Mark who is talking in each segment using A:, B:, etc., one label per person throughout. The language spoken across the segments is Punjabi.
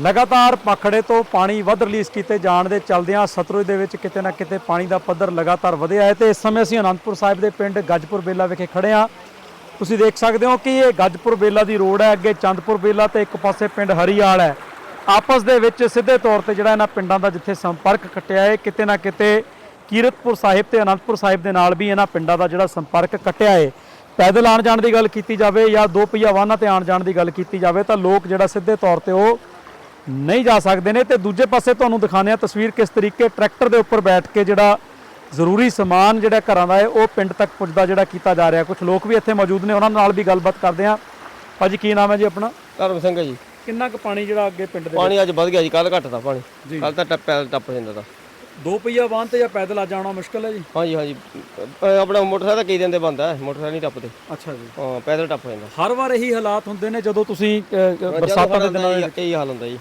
A: ਲਗਾਤਾਰ ਪਖੜੇ ਤੋਂ ਪਾਣੀ ਵੱਧ ਰਿਲੀਜ਼ ਕੀਤੇ ਜਾਣ ਦੇ ਚਲਦਿਆਂ ਸਤਲੁਜ ਦੇ ਵਿੱਚ ਕਿਤੇ ਨਾ ਕਿਤੇ ਪਾਣੀ ਦਾ ਪੱਧਰ ਲਗਾਤਾਰ ਵਧਿਆ ਹੈ ਤੇ ਇਸ ਸਮੇਂ ਅਸੀਂ ਅਨੰਦਪੁਰ ਸਾਹਿਬ ਦੇ ਪਿੰਡ ਗੱਜਪੁਰ ਬੇਲਾ ਵਿਖੇ ਖੜੇ ਹਾਂ। ਤੁਸੀਂ ਦੇਖ ਸਕਦੇ ਹੋ ਕਿ ਇਹ ਗੱਜਪੁਰ ਬੇਲਾ ਦੀ ਰੋਡ ਹੈ, ਅੱਗੇ ਚੰਦਪੁਰ ਬੇਲਾ ਤੇ ਇੱਕ ਪਾਸੇ ਪਿੰਡ ਹਰੀਆਲ ਹੈ। ਆਪਸ ਦੇ ਵਿੱਚ ਸਿੱਧੇ ਤੌਰ ਤੇ ਜਿਹੜਾ ਇਹਨਾਂ ਪਿੰਡਾਂ ਦਾ ਜਿੱਥੇ ਸੰਪਰਕ ਕੱਟਿਆ ਹੈ, ਕਿਤੇ ਨਾ ਕਿਤੇ ਕੀਰਤਪੁਰ ਸਾਹਿਬ ਤੇ ਅਨੰਦਪੁਰ ਸਾਹਿਬ ਦੇ ਨਾਲ ਵੀ ਇਹਨਾਂ ਪਿੰਡਾਂ ਦਾ ਜਿਹੜਾ ਸੰਪਰਕ ਕੱਟਿਆ ਹੈ। ਪੈਦਲ ਆਉਣ ਜਾਣ ਦੀ ਗੱਲ ਕੀਤੀ ਜਾਵੇ ਜਾਂ ਦੋ ਪਹੀਆ ਵਾਹਨਾਂ ਤੇ ਆਉਣ ਜਾਣ ਦੀ ਗੱਲ ਕੀਤੀ ਜਾਵੇ ਤਾਂ ਲੋਕ ਜਿਹੜਾ ਸਿੱਧੇ ਤੌਰ ਤੇ ਉਹ ਨਹੀਂ ਜਾ ਸਕਦੇ ਨੇ ਤੇ ਦੂਜੇ ਪਾਸੇ ਤੁਹਾਨੂੰ ਦਿਖਾਉਂਦੇ ਆ ਤਸਵੀਰ ਕਿਸ ਤਰੀਕੇ ਟਰੈਕਟਰ ਦੇ ਉੱਪਰ ਬੈਠ ਕੇ ਜਿਹੜਾ ਜ਼ਰੂਰੀ ਸਮਾਨ ਜਿਹੜਾ ਘਰਾਂ ਦਾ ਹੈ ਉਹ ਪਿੰਡ ਤੱਕ ਪੁੱਜਦਾ ਜਿਹੜਾ ਕੀਤਾ ਜਾ ਰਿਹਾ। ਕੁਝ ਲੋਕ ਵੀ ਇੱਥੇ ਮੌਜੂਦ ਨੇ ਉਹਨਾਂ ਨਾਲ ਵੀ ਗੱਲਬਾਤ ਕਰਦੇ ਆ ਭਾਜੀ ਕੀ ਨਾਮ ਹੈ ਜੀ ਆਪਣਾ?
B: ਧਰਮ ਸਿੰਘ ਹੈ ਜੀ।
A: ਕਿੰਨਾ ਕੁ ਪਾਣੀ ਜਿਹੜਾ ਅੱਗੇ ਪਿੰਡ ਦੇ
B: ਪਾਣੀ ਅੱਜ ਵੱਧ ਗਿਆ ਜੀ ਕੱਲ ਘੱਟ ਤਾ ਪਾਣੀ। ਕੱਲ ਤਾਂ ਟੱਪ ਟੱਪ ਜਾਂਦਾ ਤਾ।
A: ਦੋ ਪਹੀਆ ਵਾਹਨ ਤੇ ਜਾਂ ਪੈਦਲ ਆ ਜਾਣਾ ਮੁਸ਼ਕਲ ਹੈ ਜੀ?
B: ਹਾਂਜੀ ਹਾਂਜੀ। ਆਪਣਾ ਮੋਟਰਸਾਈਕਲ ਕਈ ਦਿਨ ਦੇ ਬੰਦ ਹੈ ਮੋਟਰਸਾਈਕਲ ਨਹੀਂ ਟੱਪਦੇ।
A: ਅੱਛਾ ਜੀ।
B: ਹਾਂ ਪੈਦਲ ਟੱਪ ਜਾਂਦਾ।
A: ਹਰ ਵਾਰ ਇਹੀ ਹਾਲਾਤ ਹੁੰਦੇ ਨੇ ਜਦੋਂ ਤੁਸੀਂ ਬਰਸਾਤਾਂ ਦੇ ਦਿਨਾਂ ਦੇ
B: ਕਈ ਹਾਲ ਹੁੰਦਾ ਜੀ।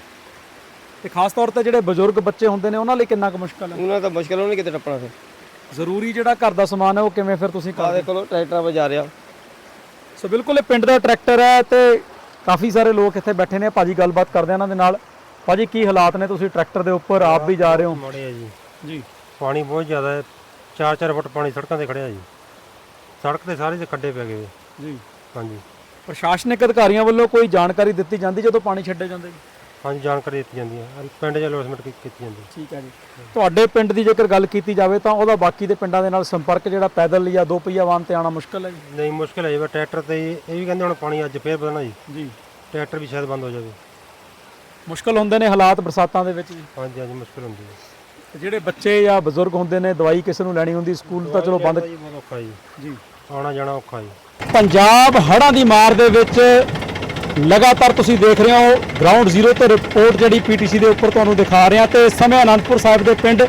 A: ਤੇ ਖਾਸ ਤੌਰ ਤੇ ਜਿਹੜੇ ਬਜ਼ੁਰਗ ਬੱਚੇ ਹੁੰਦੇ ਨੇ ਉਹਨਾਂ ਲਈ ਕਿੰਨਾ ਕੁ ਮੁਸ਼ਕਲ ਹੈ?
B: ਉਹਨਾਂ ਤਾਂ ਮੁਸ਼ਕਲ ਉਹਨੇ ਕਿਤੇ ਟੱਪਣਾ ਫਿਰ?
A: ਜ਼ਰੂਰੀ ਜਿਹੜਾ ਘਰ ਦਾ ਸਮਾਨ ਹੈ ਉਹ ਕਿਵੇਂ ਫਿਰ ਤੁਸੀਂ
B: ਆ
A: ਕਰਦੇ?
B: ਦੇਖੋ ਟਰੈਕਟਰਾਂ 'ਤੇ ਜਾ ਰਿਹਾ।
A: ਸੋ ਬਿਲਕੁਲ ਇਹ ਪਿੰਡ ਦਾ ਟਰੈਕਟਰ ਹੈ ਤੇ ਕਾਫੀ ਸਾਰੇ ਲੋਕ ਇੱਥੇ ਬੈਠੇ ਨੇ। ਭਾਜੀ ਗੱਲਬਾਤ ਕਰਦੇ ਆ ਇਹਨਾਂ ਦੇ ਨਾਲ। ਭਾਜੀ ਕੀ ਹਾਲਾਤ ਨੇ ਤੁਸੀਂ ਟਰੈਕਟਰ ਦੇ ਉੱਪਰ? ਆਪ ਵੀ ਜਾ ਰਹੇ ਹੋ?
C: ਮਾੜੇ ਆ ਜੀ।
A: ਜੀ।
C: ਪਾਣੀ ਬਹੁਤ ਜ਼ਿਆਦਾ ਹੈ। 4-4 ਫੁੱਟ ਪਾਣੀ ਸੜਕਾਂ ਤੇ ਖੜਿਆ ਜੀ। ਸੜਕ ਤੇ ਸਾਰੇ 'ਚ ਖੱਡੇ ਪੈ ਗਏ।
A: ਜੀ।
C: ਹਾਂਜੀ।
A: ਪ੍ਰਸ਼ਾਸਨਿਕ ਅਧਿਕਾਰੀਆਂ ਵੱਲੋਂ ਕੋਈ ਜਾਣਕਾਰੀ ਦਿੱਤੀ ਜਾਂਦੀ ਜਦੋਂ ਪਾਣੀ ਛੱਡੇ ਜਾਂਦੇ ਜੀ
C: ਹਾਂਜੀ ਜਾਣਕਾਰੀ ਦਿੱਤੀ ਜਾਂਦੀ ਹੈ। ਪਿੰਡ 'ਚ ਅਲੌਸਮੈਂਟ ਕੀਤੀ ਜਾਂਦੀ ਹੈ।
A: ਠੀਕ ਹੈ ਜੀ। ਤੁਹਾਡੇ ਪਿੰਡ ਦੀ ਜੇਕਰ ਗੱਲ ਕੀਤੀ ਜਾਵੇ ਤਾਂ ਉਹਦਾ ਬਾਕੀ ਦੇ ਪਿੰਡਾਂ ਦੇ ਨਾਲ ਸੰਪਰਕ ਜਿਹੜਾ ਪੈਦਲ ਜਾਂ ਦੋ ਪਹੀਆ ਵਾਹਨ ਤੇ ਆਉਣਾ ਮੁਸ਼ਕਲ ਹੈ ਜੀ?
C: ਨਹੀਂ ਮੁਸ਼ਕਿਲ ਹੈ ਜੀ ਬਸ ਟਰੈਕਟਰ ਤੇ ਹੀ- ਇਹ ਵੀ ਕਹਿੰਦੇ ਹੁਣ ਪਾਣੀ ਅੱਜ ਫੇਰ ਵਧਣਾ ਜੀ।
A: ਜੀ।
C: ਟਰੈਕਟਰ ਵੀ ਸ਼ਾਇਦ ਬੰਦ ਹੋ ਜਾਵੇ।
A: ਮੁਸ਼ਕਲ ਹੁੰਦੇ ਨੇ ਹਾਲਾਤ ਬਰਸਾਤਾਂ ਦੇ ਵਿੱਚ ਜੀ?
C: ਹਾਂਜੀ ਹਾਂਜੀ ਮੁਸ਼ਕਿਲ ਹੁੰਦੀ ਹੈ।
A: ਤੇ ਜਿਹੜੇ ਬੱਚੇ ਜਾਂ ਬਜ਼ੁਰਗ ਹੁੰਦੇ ਨੇ ਦਵਾਈ ਕਿਸੇ ਨੂੰ ਲੈਣੀ ਹੁੰਦੀ ਸਕੂਲ ਤਾਂ ਚਲੋ ਬੰਦ
C: ਜੀ ਬਹੁਤ ਔਖਾ ਜੀ।
A: ਜੀ।
C: ਆਉਣਾ ਜਾਣਾ ਔਖਾ ਜੀ।
A: ਪੰਜਾਬ ਹੜ੍ਹਾਂ ਦੀ ਮਾਰ ਦੇ ਵਿੱਚ ਲਗਾਤਾਰ ਤੁਸੀਂ ਦੇਖ ਰਹੇ ਹੋ ਗਰਾਊਂਡ ਜ਼ੀਰੋ ਤੇ ਰਿਪੋਰਟ ਜਿਹੜੀ ਪੀਟੀਸੀ ਦੇ ਉੱਪਰ ਤੁਹਾਨੂੰ ਦਿਖਾ ਰਹੇ ਹਾਂ ਤੇ ਇਸ ਸਮੇਂ ਅਨੰਦਪੁਰ ਸਾਹਿਬ ਦੇ ਪਿੰਡ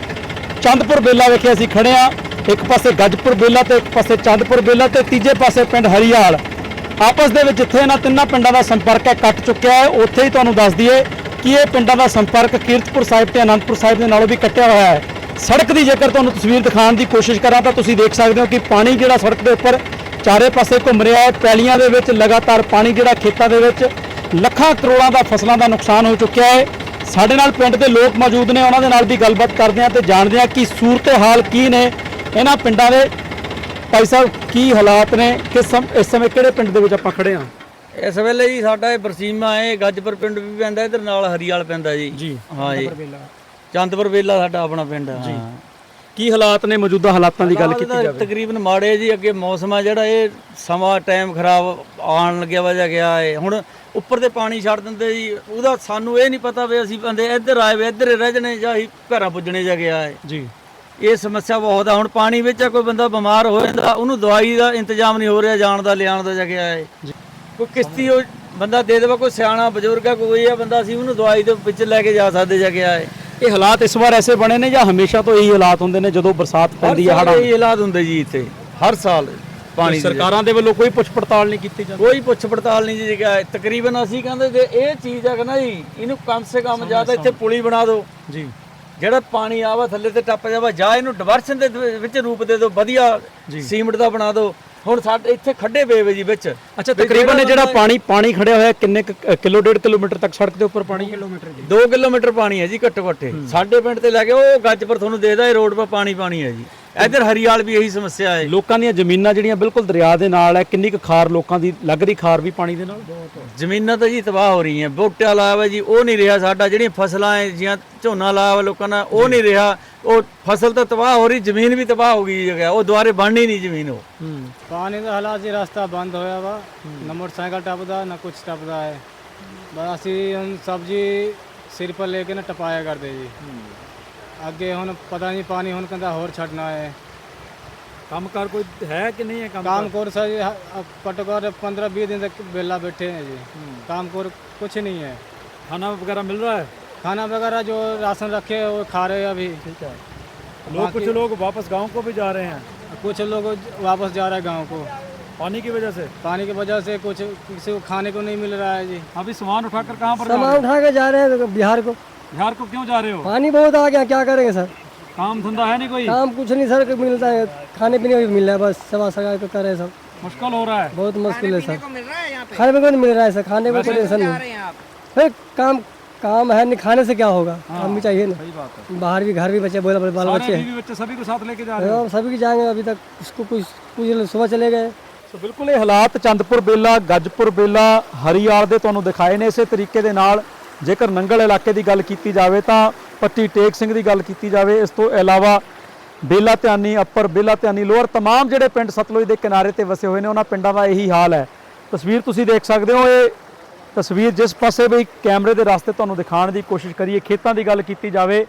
A: ਚੰਦਪੁਰ ਬੇਲਾ ਵਿਖੇ ਅਸੀਂ ਖੜੇ ਹਾਂ। ਇੱਕ ਪਾਸੇ ਗੱਜਪੁਰ ਬੇਲਾ ਤੇ ਇੱਕ ਪਾਸੇ ਚੰਦਪੁਰ ਬੇਲਾ ਤੇ ਤੀਜੇ ਪਾਸੇ ਪਿੰਡ ਹਰੀਆਲ। ਆਪਸ ਦੇ ਵਿੱਚ ਜਿੱਥੇ ਇਹਨਾਂ ਤਿੰਨਾਂ ਪਿੰਡਾਂ ਦਾ ਸੰਪਰਕ ਹੈ, ਕੱਟ ਚੁੱਕਿਆ ਹੈ। ਉੱਥੇ ਹੀ ਤੁਹਾਨੂੰ ਦੱਸ ਦਈਏ ਕਿ ਇਹ ਪਿੰਡਾਂ ਦਾ ਸੰਪਰਕ ਕੀਰਤਪੁਰ ਸਾਹਿਬ ਤੇ ਅਨੰਦਪੁਰ ਸਾਹਿਬ ਦੇ ਨਾਲੋਂ ਵੀ ਕੱਟਿਆ ਹੋਇਆ ਹੈ। ਸੜਕ ਦੀ ਜੇਕਰ ਤੁਹਾਨੂੰ ਤਸਵੀਰ ਦਿਖਾਉਣ ਦੀ ਕੋਸ਼ਿਸ਼ ਕਰਾਂ ਤਾਂ ਤੁਸੀਂ ਦੇਖ ਸਕਦੇ ਹੋ ਕਿ ਪਾਣੀ ਜਿਹੜਾ ਸੜਕ ਦੇ ਉੱਪਰ ਚਾਰੇ ਪਾਸੇ ਘੁੰਮ ਰਿਹਾ ਹੈ। ਪੈਲੀਆਂ ਦੇ ਵਿੱਚ ਲਗਾਤਾਰ ਪਾਣੀ ਜਿਹੜਾ ਖੇਤਾਂ ਦੇ ਵਿੱਚ ਲੱਖਾਂ ਕਰੋੜਾਂ ਦਾ ਫਸਲਾਂ ਦਾ ਨੁਕਸਾਨ ਹੋ ਚੁੱਕਿਆ ਹੈ। ਸਾਡੇ ਨਾਲ ਪਿੰਡ ਦੇ ਲੋਕ ਮੌਜੂਦ ਨੇ ਉਹਨਾਂ ਦੇ ਨਾਲ ਵੀ ਗੱਲਬਾਤ ਕਰਦੇ ਹਾਂ ਤੇ ਜਾਣਦੇ ਹਾਂ ਕਿ ਸੂਰਤ ਹਾਲ ਕੀ ਨੇ ਇਹਨਾਂ ਪਿੰਡਾਂ ਦੇ। ਭਾਈ ਸਾਹਿਬ ਕੀ ਹਾਲਾਤ ਨੇ? ਕਿਸ ਸਮ ਇਸ ਸਮੇਂ ਕਿਹੜੇ ਪਿੰਡ ਦੇ ਵਿੱਚ ਆਪਾਂ ਖੜੇ ਹਾਂ?
D: ਇਸ ਵੇਲੇ ਜੀ ਸਾਡਾ ਇਹ ਬਰਸੀਮਾ ਹੈ ਗੱਜਪੁਰ ਪਿੰਡ ਵੀ ਪੈਂਦਾ ਇਧਰ ਨਾਲ ਹਰੀਵਾਲ ਪੈਂਦਾ ਜੀ।
A: ਜੀ
D: ਹਾਂ ਜੀ। ਚੰਦਪੁਰ ਵੇਲਾ ਸਾਡਾ ਆਪਣਾ ਪਿੰਡ ਹੈ। ਜੀ।
A: ਕੀ ਹਾਲਾਤ ਨੇ ਮੌਜੂਦਾ ਹਾਲਾਤਾਂ ਦੀ ਗੱਲ ਕੀਤੀ ਜਾਵੇ?
D: ਤਕਰੀਬਨ ਮਾੜੇ ਜੀ ਅੱਗੇ ਮੌਸਮ ਆ ਜਿਹੜਾ ਇਹ ਸਮਾਂ ਟਾਈਮ ਖਰਾਬ ਆਉਣ ਲੱਗਿਆ ਵਜਾ ਗਿਆ ਹੈ ਹੁਣ ਉੱਪਰ ਤੇ ਪਾਣੀ ਛੱਡ ਦਿੰਦੇ ਜੀ ਉਹਦਾ ਸਾਨੂੰ ਇਹ ਨਹੀਂ ਪਤਾ ਵੀ ਅਸੀਂ ਬੰਦੇ ਇੱਧਰ ਆਏ ਵੇ ਇੱਧਰ ਰਹਿ ਜਣੇ ਜਾਂ ਅਸੀਂ ਘਰਾਂ ਪੁੱਜਣੇ ਜਾ ਗਿਆ ਹੈ
A: ਜੀ।
D: ਇਹ ਸਮੱਸਿਆ ਬਹੁਤ ਆ। ਹੁਣ ਪਾਣੀ ਵਿੱਚ ਕੋਈ ਬੰਦਾ ਬਿਮਾਰ ਹੋ ਜਾਂਦਾ ਉਹਨੂੰ ਦਵਾਈ ਦਾ ਇੰਤਜ਼ਾਮ ਨਹੀਂ ਹੋ ਰਿਹਾ ਜਾਣ ਦਾ ਲਿਆਉਣ ਦਾ ਜਗਿਆ ਹੈ ਕੋਈ ਕਿਸ਼ਤੀ ਉਹ ਬੰਦਾ ਦੇ ਦੇਵਾ ਕੋਈ ਸਿਆਣਾ ਬਜ਼ੁਰਗ ਆ ਕੋਈ ਆ ਬੰਦਾ ਸੀ ਉਹਨੂੰ ਦਵਾਈ ਦੇ ਵਿੱਚ ਲੈ ਕੇ ਜਾ ਸਕਦੇ ਜਗਿਆ ਹੈ
A: ਇਹ ਹਾਲਾਤ ਇਸ ਵਾਰ ਐਸੇ ਬਣੇ ਨੇ ਜਾਂ ਹਮੇਸ਼ਾ ਤੋਂ ਇਹੀ ਹਾਲਾਤ ਹੁੰਦੇ ਨੇ ਜਦੋਂ ਬਰਸਾਤ ਪੈਂਦੀ ਹੈ ਹੜ੍ਹਾਂ
D: ਇਹ ਹਾਲਾਤ ਹੁੰਦੇ ਜੀ ਇੱਥੇ ਹਰ ਸਾਲ ਪਾਣੀ
A: ਸਰਕਾਰਾਂ ਦੇ ਵੱਲੋਂ ਕੋਈ ਪੁੱਛ ਪੜਤਾਲ ਨਹੀਂ ਕੀਤੀ ਜਾਂਦੀ?
D: ਕੋਈ ਪੁੱਛ ਪੜਤਾਲ ਨਹੀਂ ਜੀ ਤਕਰੀਬਨ ਅਸੀਂ ਕਹਿੰਦੇ ਜੇ ਇਹ ਚੀਜ਼ ਹੈ ਕਿ ਨਾ ਜੀ ਇਹਨੂੰ ਕਮ ਸੇ ਕਮ ਜ਼ਿਆਦਾ ਇੱਥੇ ਪੁਲੀ ਬਣਾ ਦਿਓ।
A: ਜੀ।
D: ਜਿਹੜਾ ਪਾਣੀ ਆਵਾ ਥੱਲੇ ਤੇ ਟੱਪ ਜਾਵਾ ਜਾਂ ਇਹਨੂੰ ਡਿਵਰਸ਼ਨ ਦੇ ਦ- ਵਿੱਚ ਰੂਪ ਦੇ ਦਿਓ ਵਧੀਆ ਸੀਮਿੰਟ ਦਾ ਬਣਾ ਦਿਓ। ਹੁਣ ਸਾਡੇ ਇੱਥੇ ਖੱਡੇ ਪਏ ਵੇ ਜੀ ਵਿੱਚ।
A: ਅੱਛਾ ਤਕਰੀਬਨ ਇਹ ਜਿਹੜਾ ਪਾਣੀ ਪਾਣੀ ਖੜਿਆ ਹੋਇਆ ਕਿੰਨੇ ਕਿਲੋ ਡੇਢ ਕਿਲੋਮੀਟਰ ਤੱਕ ਸੜਕ ਦੇ ਉੱਪਰ ਪਾਣੀ? ਕਿਲੋਮੀਟਰ
D: 2 ਕਿਲੋਮੀਟਰ ਪਾਣੀ ਹੈ ਜੀ ਘੱਟੋ ਘੱਟ। ਸਾਡੇ ਪਿੰਡ ਤੇ ਲੈ ਕੇ ਉਹ ਗੱਜਪੁਰ ਤੁਹਾਨੂੰ ਦੇਦਾ ਇਹ ਰੋਡ 'ਤੇ ਪਾਣੀ ਪਾਣੀ ਹੈ ਜੀ। ਇੱਧਰ ਹਰੀਆਲ ਵੀ ਇਹੀ ਸਮੱਸਿਆ ਹੈ।
A: ਲੋਕਾਂ ਦੀਆਂ ਜ਼ਮੀਨਾਂ ਜਿਹੜੀਆਂ ਬਿਲਕੁਲ ਦਰਿਆ ਦੇ ਨਾਲ ਹੈ ਕਿੰਨੀ ਕੁ ਖਾਰ ਲੋਕਾਂ ਦੀ ਲੱਗ ਰਹੀ ਖਾਰ ਵੀ ਪਾਣੀ ਦੇ ਨਾਲ?
D: ਜ਼ਮੀਨਾਂ ਤਾਂ ਜੀ ਤਬਾਹ ਹੋ ਰਹੀਆਂ ਬੂਟਿਆਂ ਲਾਇਆ ਵਾ ਜੀ ਉਹ ਨਹੀਂ ਰਿਹਾ ਸਾਡਾ ਜਿਹੜੀਆਂ ਫਸਲਾਂ ਹੈ ਜੀਆਂ ਝੋਨਾ ਲਾਇਆ ਵਾ ਲੋਕਾਂ ਨੇ ਉਹ ਨਹੀਂ ਰਿਹਾ। ਉਹ ਫਸਲ ਤਾਂ ਤਬਾਹ ਹੋ ਰਹੀ ਜ਼ਮੀਨ ਵੀ ਤਬਾਹ ਹੋ ਗਈ ਜਗ੍ਹਾ ਉਹ ਦੁਆਰੇ ਬਣਨੀ ਨਹੀਂ ਜ਼ਮੀਨ ਉਹ।
E: ਪਾਣੀ ਦਾ ਹਾਲਾਤ ਜੀ ਰਸਤਾ ਬੰਦ ਹੋਇਆ ਵਾ ਨਾ ਮੋਟਰਸਾਈਕਲ ਟੱਪਦਾ ਨਾ ਕੁਝ ਟੱਪਦਾ ਹੈ। ਬਸ ਅਸੀਂ ਹੁਣ ਸਬਜ਼ੀ ਸਿਰ ਪਰ ਲੈ ਕੇ ਨਾ ਟਪਾਇਆ ਕਰਦੇ ਜੀ। ਅੱਗੇ पता नहीं पानी ਪਾਣੀ ਹੁਣ ਕਹਿੰਦਾ ਹੋਰ ਛੱਡਣਾ ਹੈ।
A: ਕੰਮਕਾਰ ਕੋਈ ਹੈ ਕਿ ਨਹੀਂ ਹੈ
E: काम ਕੰਮਕਾਰ सर ये पटकोर पंद्रह बीस दिन तक बेला बैठे हैं जी काम कामकोर कुछ नहीं है
A: खाना वगैरह मिल रहा है
E: खाना वगैरह जो राशन रखे है वो खा रहे हैं अभी
A: ठीक है लोग कुछ लोग वापस गाँव को भी जा रहे हैं
E: कुछ लोग वापस जा रहे हैं गाँव को
A: पानी की वजह से
E: पानी की वजह से कुछ किसी को खाने को नहीं मिल रहा है जी
A: अभी सामान उठाकर कहाँ पर
F: सामान उठा के जा रहे हैं बिहार को
A: बिहार को क्यों जा रहे हो
F: पानी बहुत आ गया क्या करेंगे सर
A: काम धंधा है नहीं कोई
F: काम कुछ नहीं सर मिलता है खाने पीने को भी मिल रहा है बस सवा सगा को करे सब
A: मुश्किल हो रहा है
F: बहुत मुश्किल है सर खाने पीने को नहीं मिल रहा है सर खाने को कोई टेंशन नहीं फिर काम काम है नहीं खाने से क्या होगा काम भी चाहिए ना
A: सही बात है
F: बाहर भी घर भी बच्चे बोले बोले बाल बच्चे हैं
A: बीवी बच्चे सभी को साथ लेके जा रहे हैं
F: हाँ, सभी की जाएंगे अभी तक उसको कुछ कुछ सुबह चले गए
A: ਸੋ ਬਿਲਕੁਲ ਇਹ ਹਾਲਾਤ ਚੰਦਪੁਰ ਬੇਲਾ ਗੱਜਪੁਰ ਬੇਲਾ ਹਰੀਆਲ ਦੇ ਤੁਹਾਨੂੰ ਦਿਖਾਏ ਨੇ ਇਸੇ ਤਰੀਕੇ ਦੇ ਨਾਲ ਜੇਕਰ ਨੰਗਲ ਇਲਾਕੇ ਦੀ ਗੱਲ ਕੀਤੀ ਜਾਵੇ ਤਾਂ ਪੱਟੀ ਟੇਕ ਸਿੰਘ ਦੀ ਗੱਲ ਕੀਤੀ ਜਾਵੇ ਇਸ ਤੋਂ ਇਲਾਵਾ ਬੇਲਾ ਧਿਆਨੀ ਅੱਪਰ ਬੇਲਾ ਧਿਆਨੀ ਲੋਅਰ तमाम ਜਿਹੜੇ ਪਿੰਡ ਸਤਲੁਜ ਦੇ ਕਿਨਾਰੇ ਤੇ ਵਸੇ ਹੋਏ ਨੇ ਉਹਨਾਂ ਪਿੰਡਾਂ ਦਾ ਇਹੀ ਹਾਲ ਹੈ ਤਸਵੀਰ ਤੁਸੀਂ ਦੇਖ ਸਕਦੇ ਹੋ ਇਹ ਤਸਵੀਰ ਜਿਸ ਪਾਸੇ ਵੀ ਕੈਮਰੇ ਦੇ ਰਸਤੇ ਤੁਹਾਨੂੰ ਦਿਖਾਉਣ ਦੀ ਕੋਸ਼ਿਸ਼ ਕਰੀਏ ਖੇਤਾਂ ਦੀ ਗੱਲ ਕੀਤੀ ਜਾਵੇ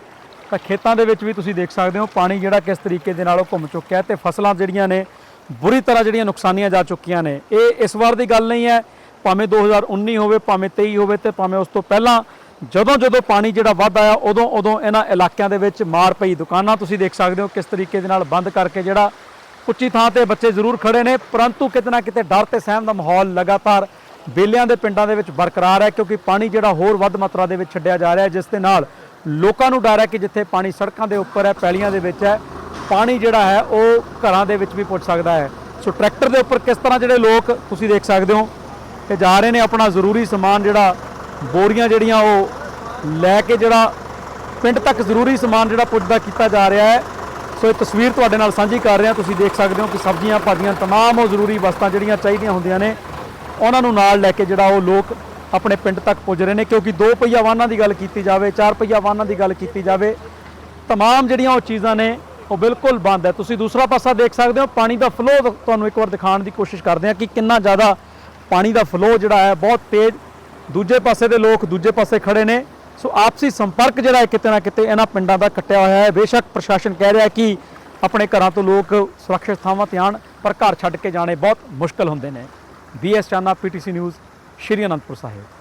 A: ਤਾਂ ਖੇਤਾਂ ਦੇ ਵਿੱਚ ਵੀ ਤੁਸੀਂ ਦੇਖ ਸਕਦੇ ਹੋ ਪਾਣੀ ਜਿਹੜਾ ਕਿਸ ਤਰੀਕੇ ਦੇ ਨਾਲ ਉਹ ਘੁੰਮ ਚੁੱਕਿਆ ਹੈ ਤੇ ਫਸਲਾਂ ਜਿਹੜੀਆਂ ਨੇ ਬੁਰੀ ਤਰ੍ਹਾਂ ਜਿਹੜੀਆਂ ਨੁਕਸਾਨੀਆਂ ਜਾ ਚੁੱਕੀਆਂ ਨੇ ਇਹ ਇਸ ਵਾਰ ਦੀ ਗੱਲ ਨਹੀਂ ਹੈ ਭਾਵੇਂ 2019 ਹੋਵੇ, ਭਾਵੇਂ 23 ਹੋਵੇ ਤੇ ਭਾਵੇਂ ਉਸ ਤੋਂ ਪਹਿਲਾਂ ਜਦੋਂ ਜਦੋਂ ਪਾਣੀ ਜਿਹੜਾ ਵੱਧ ਆਇਆ, ਉਦੋਂ ਉਦੋਂ ਇਹਨਾਂ ਇਲਾਕਿਆਂ ਦੇ ਵਿੱਚ ਮਾਰ ਪਈ ਦੁਕਾਨਾਂ। ਤੁਸੀਂ ਦੇਖ ਸਕਦੇ ਹੋ ਕਿਸ ਤਰੀਕੇ ਦੇ ਨਾਲ ਬੰਦ ਕਰਕੇ ਜਿਹੜਾ ਉੱਚੀ ਥਾਂ ਤੇ ਬੱਚੇ ਜ਼ਰੂਰ ਖੜੇ ਨੇ, ਪਰੰਤੂ ਕਿਤੇ ਨਾ ਕਿਤੇ ਡਰ ਤੇ ਸਹਿਮ ਦਾ ਮਾਹੌਲ ਲਗਾਤਾਰ ਬੇਲਿਆਂ ਦੇ ਪਿੰਡਾਂ ਦੇ ਵਿੱਚ ਬਰਕਰਾਰ ਹੈ, ਕਿਉਂਕਿ ਪਾਣੀ ਜਿਹੜਾ ਹੋਰ ਵੱਧ ਮਾਤਰਾ ਦੇ ਵਿੱਚ ਛੱਡਿਆ ਜਾ ਰਿਹਾ ਹੈ, ਜਿਸ ਦੇ ਨਾਲ ਲੋਕਾਂ ਨੂੰ ਡਰ ਹੈ ਕਿ ਜਿੱਥੇ ਪਾਣੀ ਸੜਕਾਂ ਦੇ ਉੱਪਰ ਹੈ, ਪੈਲੀਆਂ ਦੇ ਵਿੱਚ ਹੈ, ਪਾਣੀ ਜਿਹੜਾ ਹੈ ਉਹ ਘਰਾਂ ਦੇ ਵਿੱਚ ਵੀ ਪੁੱਜ ਸਕਦਾ ਹੈ। ਸੋ ਟਰੈਕਟਰ ਦੇ ਉੱਪਰ ਕਿਸ ਤਰ੍ਹਾਂ ਜਿਹੜੇ ਲੋਕ, ਤੁਸੀਂ ਦੇਖ ਸਕਦੇ ਹੋ ਕਿ ਜਾ ਰਹੇ ਨੇ ਆਪਣਾ ਜ਼ਰੂਰੀ ਸਮਾਨ ਜਿਹੜਾ ਬੋਰੀਆਂ ਜਿਹੜੀਆਂ ਉਹ ਲੈ ਕੇ ਜਿਹੜਾ ਪਿੰਡ ਤੱਕ ਜ਼ਰੂਰੀ ਸਮਾਨ ਜਿਹੜਾ ਪੁੱਜਦਾ ਕੀਤਾ ਜਾ ਰਿਹਾ ਹੈ। ਸੋ ਇਹ ਤਸਵੀਰ ਤੁਹਾਡੇ ਨਾਲ ਸਾਂਝੀ ਕਰ ਰਹੇ। ਹਾਂ ਤੁਸੀਂ ਦੇਖ ਸਕਦੇ ਹੋ ਕਿ ਸਬਜ਼ੀਆਂ ਭਾਜੀਆਂ ਤਮਾਮ ਉਹ ਜ਼ਰੂਰੀ ਵਸਤਾਂ ਜਿਹੜੀਆਂ ਚਾਹੀਦੀਆਂ ਹੁੰਦੀਆਂ ਨੇ, ਉਹਨਾਂ ਨੂੰ ਨਾਲ ਲੈ ਕੇ ਜਿਹੜਾ ਉਹ ਲੋਕ ਆਪਣੇ ਪਿੰਡ ਤੱਕ ਪੁੱਜ ਰਹੇ ਨੇ। ਕਿਉਂਕਿ ਦੋ ਪਹੀਆ ਵਾਹਨਾਂ ਦੀ ਗੱਲ ਕੀਤੀ ਜਾਵੇ, ਚਾਰ ਪਹੀਆ ਵਾਹਨਾਂ ਦੀ ਗੱਲ ਕੀਤੀ ਜਾਵੇ, ਤਮਾਮ ਜਿਹੜੀਆਂ ਉਹ ਚੀਜ਼ਾਂ ਨੇ ਉਹ ਬਿਲਕੁਲ ਬੰਦ ਹੈ। ਤੁਸੀਂ ਦੂਸਰਾ ਪਾਸਾ ਦੇਖ ਸਕਦੇ ਹੋ, ਪਾਣੀ ਦਾ ਫਲੋ ਤੁਹਾਨੂੰ ਇੱਕ ਵਾਰ ਦਿਖਾਉਣ ਦੀ ਕੋਸ਼ਿਸ਼ ਕਰਦੇ ਹਾਂ ਕਿ ਕਿੰਨਾ ਜ਼ਿਆਦਾ ਪਾਣੀ ਦਾ ਫਲੋ ਜਿਹੜਾ ਹੈ ਬਹੁਤ ਤੇਜ਼, ਦੂਜੇ ਪਾਸੇ ਦੇ ਲੋਕ ਦੂਜੇ ਪਾਸੇ ਖੜੇ ਨੇ। ਸੋ ਆਪਸੀ ਸੰਪਰਕ ਜਿਹੜਾ ਹੈ ਕਿਤੇ ਨਾ ਕਿਤੇ ਇਹਨਾਂ ਪਿੰਡਾਂ ਦਾ ਕੱਟਿਆ ਹੋਇਆ ਹੈ। ਬੇਸ਼ੱਕ ਪ੍ਰਸ਼ਾਸਨ ਕਹਿ ਰਿਹਾ ਕਿ ਆਪਣੇ ਘਰਾਂ ਤੋਂ ਲੋਕ ਸੁਰੱਖਿਅਤ ਥਾਵਾਂ ਤੇ ਆਉਣ, ਪਰ ਘਰ ਛੱਡ ਕੇ ਜਾਣੇ ਬਹੁਤ ਮੁਸ਼ਕਲ ਹੁੰਦੇ ਨੇ। BS Chana PTC news Shri Anandpur Sahib.